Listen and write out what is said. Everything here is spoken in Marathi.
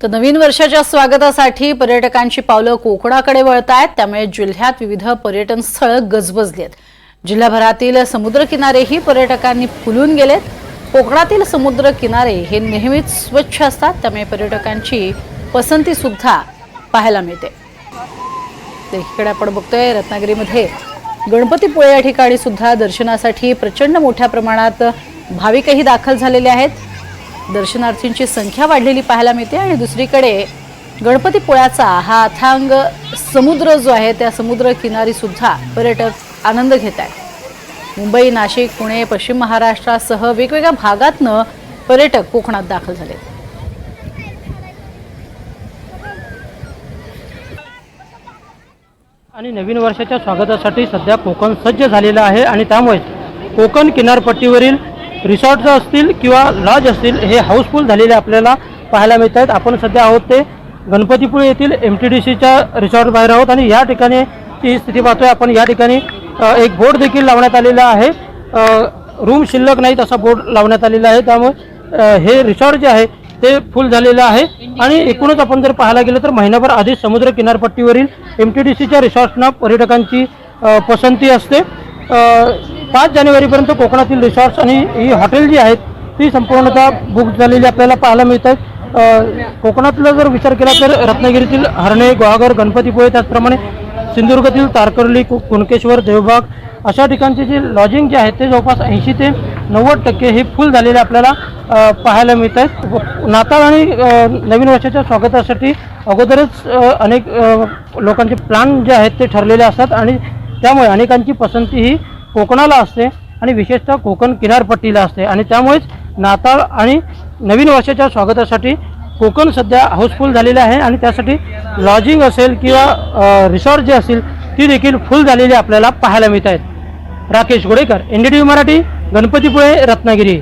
तर नवीन वर्षाच्या स्वागतासाठी पर्यटकांची पावलं कोकणाकडे वळत आहेत त्यामुळे जिल्ह्यात विविध पर्यटन स्थळं गजबजली आहेत. जिल्ह्याभरातील समुद्रकिनारेही पर्यटकांनी फुलून गेलेत. कोकणातील समुद्र किनारे हे नेहमीच स्वच्छ असतात त्यामुळे पर्यटकांची पसंती सुद्धा पाहायला मिळते. इकडे आपण बघतोय रत्नागिरीमध्ये गणपतीपुळे या ठिकाणी सुद्धा दर्शनासाठी प्रचंड मोठ्या प्रमाणात भाविकही दाखल झालेले आहेत. दर्शनार्थींची संख्या वाढलेली पाहायला मिळते आणि दुसरीकडे गणपतीपुळ्याचा हा अथांग समुद्र जो आहे त्या समुद्र किनारीसुद्धा पर्यटक आनंद घेत आहेत. मुंबई नाशिक पुणे पश्चिम महाराष्ट्रासह वेगवेगळ्या भागातनं पर्यटक कोकणात दाखल झाले. आणि नवीन वर्षाच्या स्वागतासाठी सध्या कोकण सज्ज झालेलं आहे आणि त्यामुळे कोकण किनारपट्टीवरील रिसॉर्ट्स असतील किंवा लॉज असतील हे हाऊसफुल झालेले आपल्याला पाहायला मिळत आहेत आपण सध्या आहोत ते गणपतीपुळे येथील एम टी डी सीच्या रिसॉर्ट बाहेर आहोत आणि या ठिकाणी ती स्थिती पाहतोय. आपण या ठिकाणी एक बोर्ड देखील लावण्यात आलेला आहे. रूम शिल्लक नाहीत असा बोर्ड लावण्यात आलेला आहे. त्यामुळे हे रिसॉर्ट जे आहे ते फुल झालेलं आहे. आणि एकूणच आपण जर पाहायला गेलं तर महिनाभर आधीच समुद्र किनारपट्टीवरील एम टी डी सीच्या रिसॉर्ट्सना पर्यटकांची पसंती असते. पाच जानेवारीपर्यंत कोकणातील रिसॉर्ट्स आणि ही हॉटेल जी आहेत ती संपूर्णतः बुक झालेली आपल्याला पाहायला मिळत आहेत कोकणातला जर विचार केला तर रत्नागिरीतील हरणे गुहागर गणपतीपुळे त्याचप्रमाणे सिंधुदुर्गातील तारकर्ली कु- कुणकेश्वर देवबाग अशा ठिकाणचे जे लॉजिंग जे आहेत ते जवळपास ऐंशी ते नव्वद टक्के हे फुल झालेले आपल्याला पाहायला मिळत आहेत नाताळ आणि नवीन वर्षाच्या स्वागतासाठी अगोदरच अनेक लोकांचे प्लॅन जे आहेत ते ठरलेले असतात आणि त्यामुळे अनेकांची पसंती ही कोकणाला असते आणि विशेषतः कोकण किनारपट्टीला असते. आणि त्यामुळेच नाताळ आणि नवीन वर्षाच्या स्वागतासाठी कोकण सध्या हाऊसफुल झालेले आहे आणि त्यासाठी लॉजिंग असेल किंवा रिसॉर्ट जे असतील ती देखील फुल झालेली आपल्याला पाहायला मिळत आहेत. Rakesh Godekar N D T V Marathi Ganpatipule Ratnagiri.